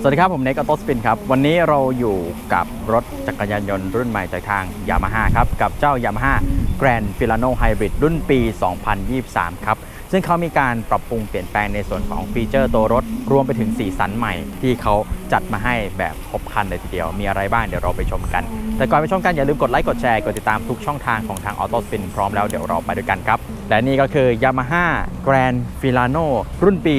สวัสดีครับ ผมเนกออโตสปินครับ วันนี้เราอยู่กับรถจักรยานยนต์รุ่นใหม่จากทางยามาฮ่าครับ กับเจ้า Yamaha Grand Filano Hybrid รุ่นปี 2023 ครับ ซึ่งเขามีการปรับปรุงเปลี่ยนแปลงในส่วนของฟีเจอร์ตัวรถ รวมไปถึงสีสันใหม่ ที่เขาจัดมาให้แบบครบครันเลยทีเดียว มีอะไรบ้างเดี๋ยวเราไปชมกัน แต่ก่อนไปชมกันอย่าลืมกดไลค์กดแชร์กดติดตามทุกช่องทางของทาง Auto Spin พร้อมแล้วเดี๋ยวเราไปด้วยกันครับ และนี่ก็คือ Yamaha Grand Filano รุ่นปี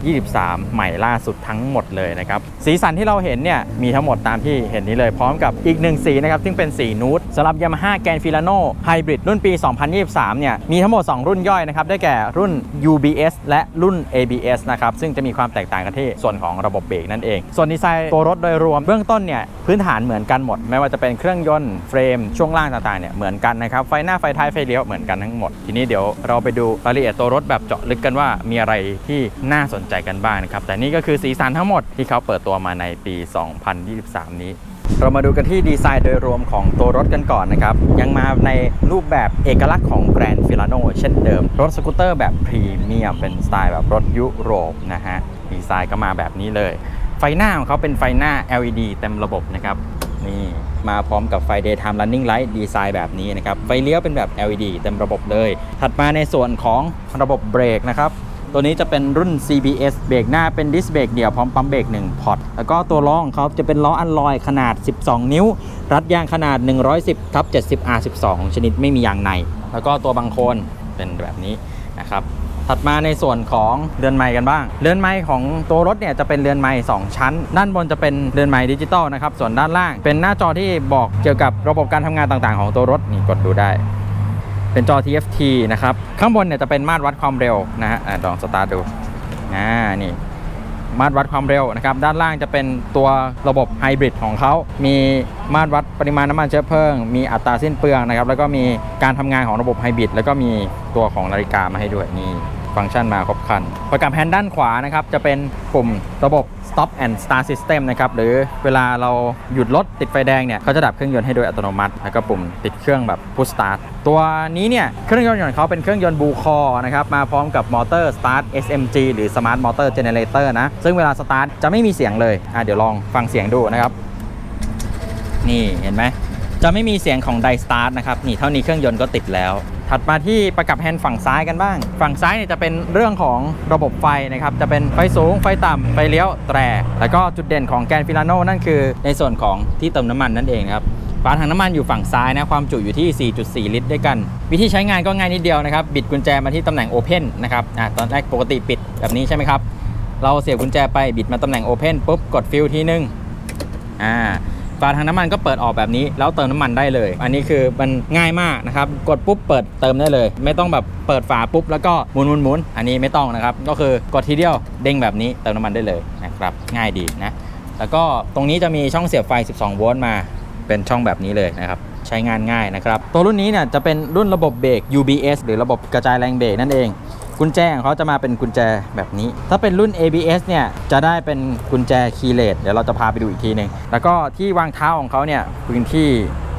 2023 ใหม่ล่าสุดทั้งหมดเลยนะครับสีสันที่เราเห็นเนี่ยมีทั้งหมดตามที่เห็นนี้เลยพร้อมกับอีกหนึ่งสีนะครับซึ่งเป็นสีนูดสำหรับ Yamaha Grand Filano Hybrid รุ่นปี 2023 เนี่ยมีทั้งหมด 2 รุ่นย่อยนะครับได้แก่รุ่น UBS และรุ่น ABS นะครับซึ่งจะมีความแตกต่างกันที่ส่วนของระบบเบรกนั่นเอง ส่วนดีไซน์ตัวรถโดยรวมเบื้องต้นเนี่ยพื้นฐานเหมือนกันหมด ไม่ว่าจะเป็นเครื่องยนต์เฟรมช่วงล่างต่างๆเนี่ยเหมือนกันนะครับไฟหน้าไฟท้ายไฟเลี้ยวเหมือนกันทั้งหมด ทีนี้เดี๋ยวเราไปดูรายละเอียดตัวรถแบบเจาะลึกกันว่ามีอะไรที่น่าสนใจกันบ้างนะครับแต่นี่ก็คือสีสันทั้งหมดที่เขาเปิดตัวมาในปี 2023 นี้ เรามาดูกันที่ดีไซน์โดยรวมของตัวรถกันก่อนนะครับ ยังมาในรูปแบบเอกลักษณ์ของ Grand Filano เช่นเดิม รถสกูตเตอร์แบบพรีเมียมเป็นสไตล์แบบรถยุโรปนะฮะ ดีไซน์ก็มาแบบนี้เลย ไฟหน้าของเขาเป็นไฟหน้า LED เต็มระบบนะครับ นี่มาพร้อมกับไฟ daytime running light ดีไซน์แบบนี้นะครับ ไฟเลี้ยวเป็นแบบ LED เต็มระบบเลย ถัดมาในส่วนของระบบเบรกนะครับ ตัวนี้จะเป็นรุ่น CBS เบรกหน้าเป็นดิสเบรกเดี่ยวพร้อมปั๊มเบรก1พอร์ตแล้วก็ตัวล้อของเขาจะเป็นล้ออัลลอยขนาด 12 นิ้ว รัดยางขนาด 110ทับ70 R12 ชนิดไม่มียางใน แล้วก็ตัวบังโคลนเป็นแบบนี้นะครับถัดมาในส่วนของเรือนไม้กันบ้าง เรือนไม้ของตัวรถเนี่ยจะเป็นเรือนไม้2ชั้น ด้านบนจะเป็นเรือนไม้ดิจิตอลนะครับ ส่วนด้านล่าง เป็นหน้าจอที่บอกเกี่ยวกับระบบการทำงานต่างๆ ของตัวรถนี่กดดูได้ เป็นจอ TFT นะครับ ข้างบนเนี่ยจะเป็นมาตรวัดความเร็วนะฮะลองสตาร์ทดูอ่านี่มาตรวัดความเร็วนะครับ ด้านล่างจะเป็นตัวระบบไฮบริดของเขา มีมาตรวัดปริมาณน้ำมันเชื้อเพลิง มีอัตราสิ้นเปลืองนะครับ แล้วก็มีการทำงานของระบบไฮบริด แล้วก็มีตัวของนาฬิกามาให้ด้วยนี่ ฟังก์ชันมาครบครันประกับแฮนด์ด้านขวานะครับ จะเป็นปุ่มระบบ stop and start system นะครับ หรือเวลาเราหยุดรถติดไฟแดงเนี่ย เขาจะดับเครื่องยนต์ให้โดยอัตโนมัติ แล้วก็ปุ่มติดเครื่องแบบ push start ตัวนี้เนี่ย เครื่องยนต์ของเขาเป็นเครื่องยนต์บูคอนะครับ มาพร้อมกับมอเตอร์ start SMG หรือ smart motor generator นะ ซึ่งเวลา start จะไม่มีเสียงเลยอะเดี๋ยวลองฟังเสียงดูนะครับ นี่เห็นไหมจะไม่มีเสียงของไดสตาร์ทนะครับนี่เท่านี้เครื่องยนต์ก็ติดแล้ว ถัดมาที่ประกับแฮนด์ฝั่งซ้ายกันบ้าง ฝั่งซ้ายเนี่ยจะเป็นเรื่องของระบบไฟนะครับ จะเป็นไฟสูง ไฟต่ำไฟเลี้ยว แตร แล้วก็จุดเด่นของแกนฟิลาโนนั่นคือในส่วนของที่เติมน้ำมันนั่นเองครับฝาถังน้ำมันอยู่ฝั่งซ้ายนะ ความจุอยู่ที่ 4.4 ลิตรด้วยกัน วิธีใช้งานก็ง่ายนิดเดียวนะครับ บิดกุญแจมาที่ตำแหน่ง Open นนะครับอะตอนแรกปกติปิดแบบนี้ใช่ไหมครับ เราเสียบกุญแจไปบิดมาตำแหน่ง Open ปุ๊บ กดฟิลทีนึงอ่า ฝาถังน้ำมันก็เปิดออกแบบนี้ แล้วเติมน้ำมันได้เลย อันนี้คือมันง่ายมากนะครับ กดปุ๊บเปิดเติมได้เลย ไม่ต้องแบบเปิดฝาปุ๊บแล้วก็หมุนหมุนหมุนอันนี้ไม่ต้องนะครับ ก็คือกดทีเดียวเด้งแบบนี้เติมน้ำมันได้เลยนะครับ ง่ายดีนะ แล้วก็ตรงนี้จะมีช่องเสียบไฟ 12 โวลต์มา เป็นช่องแบบนี้เลยนะครับใช้งานง่ายนะครับ ตัวรุ่นนี้เนี่ยจะเป็นรุ่นระบบเบรก UBS หรือระบบกระจายแรงเบรกนั่นเอง กุญแจของเขาจะมาเป็นกุญแจแบบนี้ ถ้าเป็นรุ่น ABS เนี่ยจะได้เป็นกุญแจคีย์เลสเดี๋ยวเราจะพาไปดูอีกทีหนึ่งแล้วก็ที่วางเท้าของเขาเนี่ยพื้นที่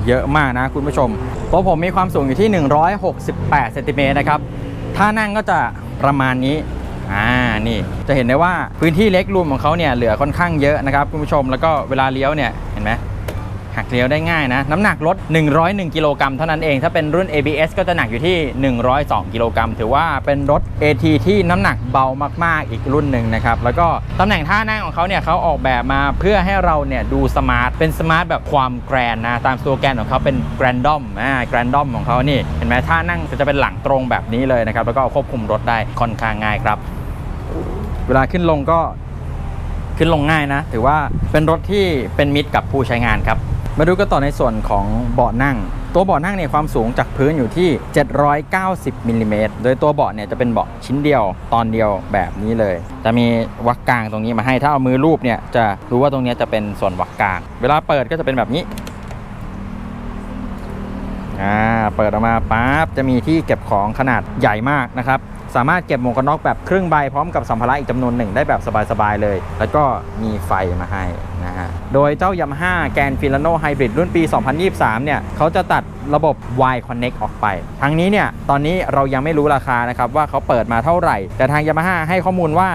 เยอะมากนะคุณผู้ชมตัวผมมีความสูงอยู่ที่ 168เซนติเมตรนะครับ ถ้านั่งก็จะประมาณนี้ อ่า นี่ จะเห็นได้ว่าพื้นที่เล็กรูมของเขาเนี่ยเหลือค่อนข้างเยอะนะครับคุณผู้ชม แล้วก็เวลาเลี้ยวเนี่ย เห็นไหม หักเลี้ยวได้ง่ายนะ น้ำหนักรถ 101 กิโลกรัมเท่านั้นเอง ถ้าเป็นรุ่น ABS ก็จะหนักอยู่ที่ 102 กิโลกรัมถือว่าเป็นรถ AT ที่น้ำหนักเบามาก ๆ อีกรุ่นหนึ่งนะครับ แล้วก็ตำแหน่งท่านั่งของเขาเนี่ยเขาออกแบบมาเพื่อให้เราเนี่ยดูสมาร์ท เป็นสมาร์ทแบบความแกรนนะ ตามสโลแกนของเขาเป็นแกรนดอมอ่าแกรนดอมของเขานี่ เห็นไหมท่านั่งจะเป็นหลังตรงแบบนี้เลยนะครับ แล้วก็ควบคุมรถได้ค่อนข้างง่ายครับ เวลาขึ้นลงก็ขึ้นลงง่ายนะ ถือว่าเป็นรถที่เป็นมิตรกับผู้ใช้งานครับ มาดูกันต่อในส่วนของเบาะนั่ง ตัวเบาะนั่งเนี่ยความสูงจากพื้นอยู่ที่ 790มิลลิเมตรโดยตัวเบาะเนี่ยจะเป็นเบาะชิ้นเดียวตอนเดียวแบบนี้เลย จะมีวักกลางตรงนี้มาให้ถ้าเอามือรูปเนี่ยจะรู้ว่าตรงนี้จะเป็นส่วนวักกลาง เวลาเปิดก็จะเป็นแบบนี้อ่าเปิดออกมาปั๊บจะมีที่เก็บของขนาดใหญ่มากนะครับ สามารถเก็บหมวกกันน็อกแบบครึ่งใบพร้อมกับสัมภาระอีกจำนวนหนึ่งได้แบบสบายๆเลย แล้วก็มีไฟมาให้นะฮะ โดยเจ้า Yamaha Grand Filano Hybrid รุ่นปี 2023 เนี่ย เขาจะตัดระบบ Y Connect ออกไป ทั้งนี้เนี่ย ตอนนี้เรายังไม่รู้ราคานะครับว่าเขาเปิดมาเท่าไหร่ แต่ทาง Yamaha ให้ข้อมูลว่า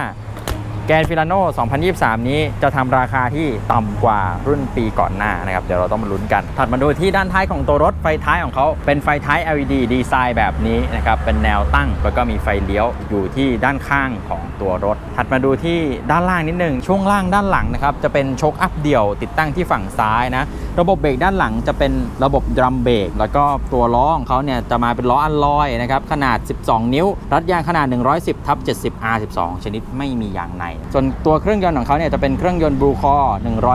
แกนฟิลาโน่2023 นี้จะทำราคาที่ต่ำกว่ารุ่นปีก่อนหน้านะครับ เดี๋ยวเราต้องมาลุ้นกัน ถัดมาดูที่ด้านท้ายของตัวรถ ไฟท้ายของเขาเป็นไฟท้าย LED ดีไซน์แบบนี้นะครับ เป็นแนวตั้ง แล้วก็มีไฟเลี้ยวอยู่ที่ด้านข้างของตัวรถ ถัดมาดูที่ด้านล่างนิดนึง ช่วงล่างด้านหลังนะครับ จะเป็นโชคอัพเดี่ยวติดตั้งที่ฝั่งซ้ายนะ ระบบเบรกด้านหลังจะเป็นระบบดรัมเบรก แล้วก็ตัวล้อของเขาเนี่ยจะมาเป็นล้ออัลลอยนะครับ ขนาด 12 นิ้ว รัดยางขนาด 110ทับ70 R12 ชนิดไม่มียางในส่วนตัวเครื่องยนต์ของเขาเนี่ยจะเป็นเครื่องยนต์บลูคอ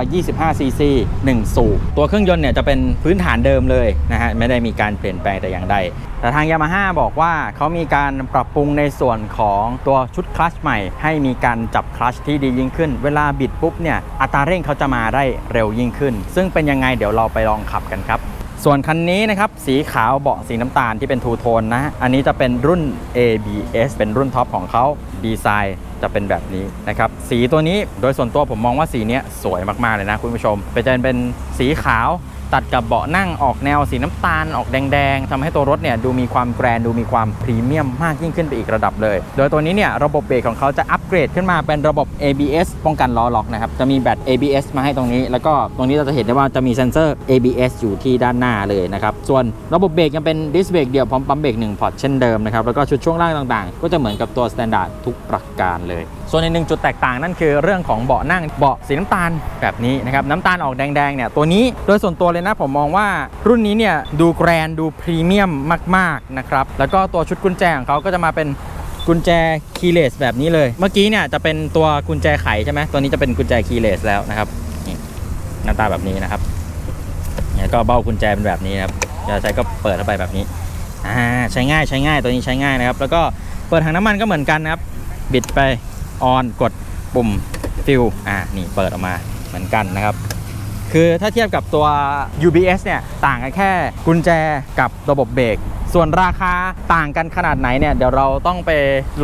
125 cc 1สูบตัวเครื่องยนต์เนี่ยจะเป็นพื้นฐานเดิมเลยนะฮะไม่ได้มีการเปลี่ยนแปลงแต่อย่างใดแต่ทางยามาฮ่าบอกว่าเขามีการปรับปรุงในส่วนของตัวชุดคลัชใหม่ ให้มีการจับคลัชที่ดียิ่งขึ้น เวลาบิดปุ๊บเนี่ยอัตราเร่งเขาจะมาได้เร็วยิ่งขึ้น ซึ่งเป็นยังไงเดี๋ยวเราไปลองขับกันครับ ส่วนคันนี้นะครับสีขาวเบาะสีน้ำตาลที่เป็นทูโทนนะ อันนี้จะเป็นรุ่น ABS เป็นรุ่นท็อปของเขาดีไซน์จะเป็นแบบนี้นะครับ สีตัวนี้โดยส่วนตัวผมมองว่าสีเนี้ยสวยมากๆเลยนะคุณผู้ชมเป็นเป็นสีขาว ตัดกับเบาะนั่งออกแนวสีน้ำตาลออกแดงๆทำให้ตัวรถเนี่ยดูมีความแกรนดูมีความพรีเมียมมากยิ่งขึ้นไปอีกระดับเลย โดยตัวนี้เนี่ยระบบเบรกของเขาจะอัปเกรดขึ้นมาเป็นระบบ ABS ป้องกันล้อล็อกนะครับจะมีแบต ABS มาให้ตรงนี้ แล้วก็ตรงนี้เราจะเห็นได้ว่าจะมีเซ็นเซอร์ ABS อยู่ที่ด้านหน้าเลยนะครับส่วนระบบเบรกยังเป็นดิสเบรกเดียวพร้อมปั๊มเบรก1พอร์ตเช่นเดิมนะครับแล้วก็ชุดช่วงล่างต่างๆ ก็จะเหมือนกับตัวสแตนดาร์ดทุกประการเลย ส่วนในหนึ่งจุดแตกต่างนั่นคือเรื่องของเบาะนั่งเบาะสีน้ำตาลแบบนี้นะครับน้ำตาลออกแดงๆเนี่ยตัวนี้โดยส่วนตัวเลยนะผมมองว่ารุ่นนี้เนี่ยดูแกรนดูพรีเมียมมากๆนะครับแล้วก็ตัวชุดกุญแจของเขาก็จะมาเป็นกุญแจคีย์เลสแบบนี้เลย เมื่อกี้เนี่ยจะเป็นตัวกุญแจไขใช่ไหมตัวนี้จะเป็นกุญแจคีย์เลสแล้วนะครับนี่หน้าตาแบบนี้นะครับแล้วก็เบ้ากุญแจเป็นแบบนี้นะครับจะใช้ก็เปิดเข้าไปแบบนี้อ่าใช้ง่ายใช้ง่ายตัวนี้ใช้ง่ายนะครับ แล้วก็เปิดถังน้ำมันก็เหมือนกันนะครับ บิดไปออนกดปุ่มฟิลอ่านี่เปิดออกมาเหมือนกันนะครับ คือถ้าเทียบกับตัว UBS เนี่ยต่างกันแค่กุญแจกับระบบเบรกส่วนราคาต่างกันขนาดไหนเนี่ยเดี๋ยวเราต้องไป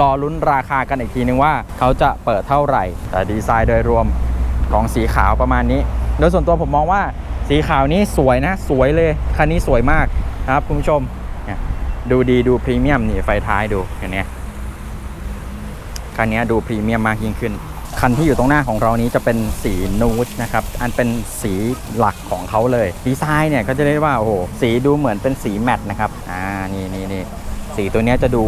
รอลุ้นราคากันอีกทีนึงว่าเขาจะเปิดเท่าไหร่ แต่ดีไซน์โดยรวมของสีขาวประมาณนี้ โดยส่วนตัวผมมองว่าสีขาวนี้สวยนะ สวยเลย คันนี้สวยมากนะครับคุณผู้ชมดูดีดูพรีเมียมนี่ไฟท้ายดูอย่างนี้คันนี้ดูพรีเมียมมากยิ่งขึ้น คันที่อยู่ตรงหน้าของเรานี้จะเป็นสีนูดนะครับ อันเป็นสีหลักของเขาเลย ดีไซน์เนี่ยก็จะเรียกว่าโอ้โห สีดูเหมือนเป็นสีแมตต์นะครับ อ่า นี่นี่นี่สีตัวนี้จะดู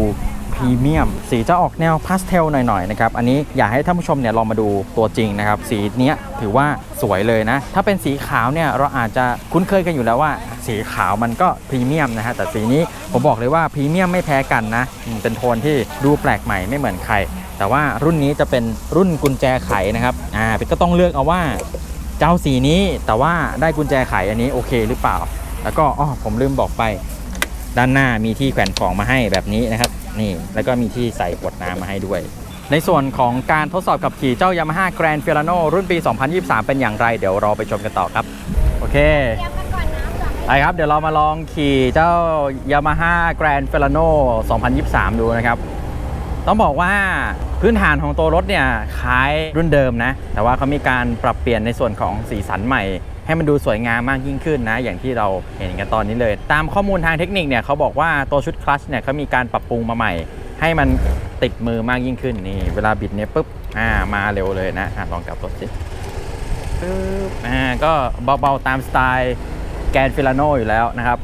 พรีเมียม สีจะออกแนวพาสเทลหน่อยๆนะครับ อันนี้อยากให้ท่านผู้ชมเนี่ยลองมาดูตัวจริงนะครับ สีเนี้ยถือว่าสวยเลยนะ ถ้าเป็นสีขาวเนี่ยเราอาจจะคุ้นเคยกันอยู่แล้วว่า สีขาวมันก็พรีเมียมนะฮะ แต่สีนี้ผมบอกเลยว่าพรีเมียมไม่แพ้กันนะ เป็นโทนที่ดูแปลกใหม่ไม่เหมือนใคร แต่ว่ารุ่นนี้จะเป็นรุ่นกุญแจไขนะครับอ่าเป็นก็ต้องเลือกเอาว่าเจ้าสีนี้แต่ว่าได้กุญแจไขอันนี้โอเคหรือเปล่า แล้วก็อ๋อผมลืมบอกไป ด้านหน้ามีที่แขวนของมาให้แบบนี้นะครับ นี่แล้วก็มีที่ใส่ขวดน้ำมาให้ด้วยในส่วนของการทดสอบกับขี่เจ้า Yamaha Grand Filano รุ่นปี 2023 เป็นอย่างไร เดี๋ยวเราไปชมกันต่อครับ โอเคไปครับ เดี๋ยวเรามาลองขี่เจ้า Yamaha Grand Filano 2023 ดูนะครับ ต้องบอกว่าพื้นฐานของตัวรถเนี่ยคล้ายรุ่นเดิมนะ แต่ว่าเขามีการปรับเปลี่ยนในส่วนของสีสันใหม่ ให้มันดูสวยงามมากยิ่งขึ้นนะ อย่างที่เราเห็นกันตอนนี้เลย ตามข้อมูลทางเทคนิคเนี่ยเขาบอกว่าตัวชุดคลัชเนี่ยเขามีการปรับปรุงมาใหม่ ให้มันติดมือมากยิ่งขึ้นนี่ เวลาบิดเนี่ยปุ๊บอ่ามาเร็วเลยนะอะลองกลับรถสิปึ๊บอ่าก็เบาๆตามสไตล์แกนฟิลาโนอยู่แล้วนะครับ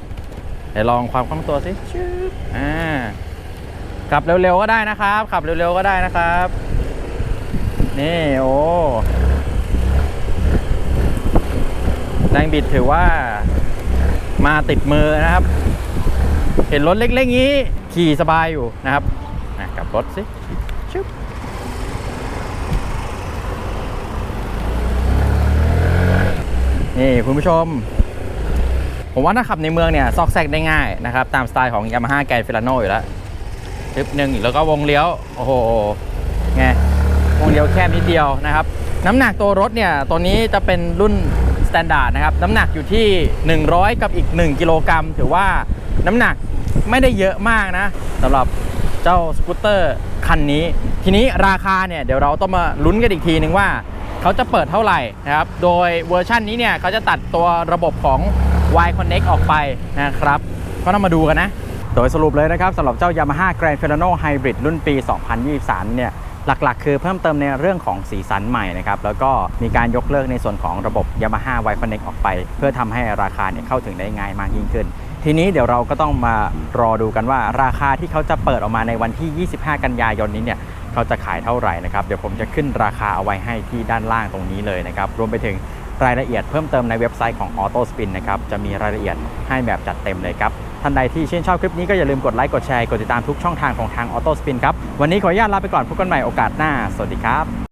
เดี๋ยวลองความคล่องตัวสิชึบอ่า ขับเร็วๆก็ได้นะครับ ขับเร็วๆก็ได้นะครับ นี่โอ้แรงบิดถือว่ามาติดมือนะครับ เห็นรถเล็กๆงี้ขี่สบายอยู่นะครับอะกลับรถสิชึบนี่คุณผู้ชม ผมว่าถ้าขับในเมืองเนี่ย ซอกแซกได้ง่ายนะครับ ตามสไตล์ของ Yamaha g r a n d Filano อยู่แล้ว ทึบหนึ่งแล้วก็วงเลี้ยว โอ้โหไงวงเลี้ยวแคบนิดเดียวนะครับ น้ำหนักตัวรถเนี่ยตัวนี้จะเป็นรุ่นสแตนดาร์ดนะครับ น้ำหนักอยู่ที่ 100 กับอีก 1 กิโลกรัมถือว่าน้ำหนักไม่ได้เยอะมากนะสำหรับเจ้าสกูตเตอร์คันนี้ ทีนี้ราคาเนี่ยเดี๋ยวเราต้องมาลุ้นกันอีกทีนึงว่าเขาจะเปิดเท่าไหร่นะครับ โดยเวอร์ชันนี้เนี่ยเขาจะตัดตัวระบบของ Y Connect ออกไปนะครับ ก็ต้องมาดูกันนะ โดยสรุปเลยนะครับสำหรับเจ้า Yamaha Grand Filano Hybrid รุ่นปี 2023 เนี่ยหลักๆ คือเพิ่มเติมในเรื่องของสีสันใหม่นะครับแล้วก็มีการยกเลิกในส่วนของระบบ Yamaha w i Connect ออกไป เพื่อทำให้ราคาเนี่ยเข้าถึงได้ง่ายมากยิ่งขึ้น ทีนี้เดี๋ยวเราก็ต้องมารอดูกันว่าราคาที่เขาจะเปิดออกมาในวันที่ 25 กันยายนนี้เนี่ยเขาจะขายเท่าไหร่นะครับเดี๋ยวผมจะขึ้นราคาเอาไว้ให้ที่ด้านล่างตรงนี้เลยนะครับรวมไปถึงรายละเอียดเพิ่มเติมในเว็บไซต์ของ Auto Spin นะครับจะมีรายละเอียดให้แบบจัดเต็มเลยครับ ท่านใดที่ชื่นชอบคลิปนี้ก็อย่าลืมกดไลค์ กดแชร์ กดติดตามทุกช่องทางของทางออโต้สปินครับ วันนี้ขออนุญาตลาไปก่อนพบกันใหม่โอกาสหน้า สวัสดีครับ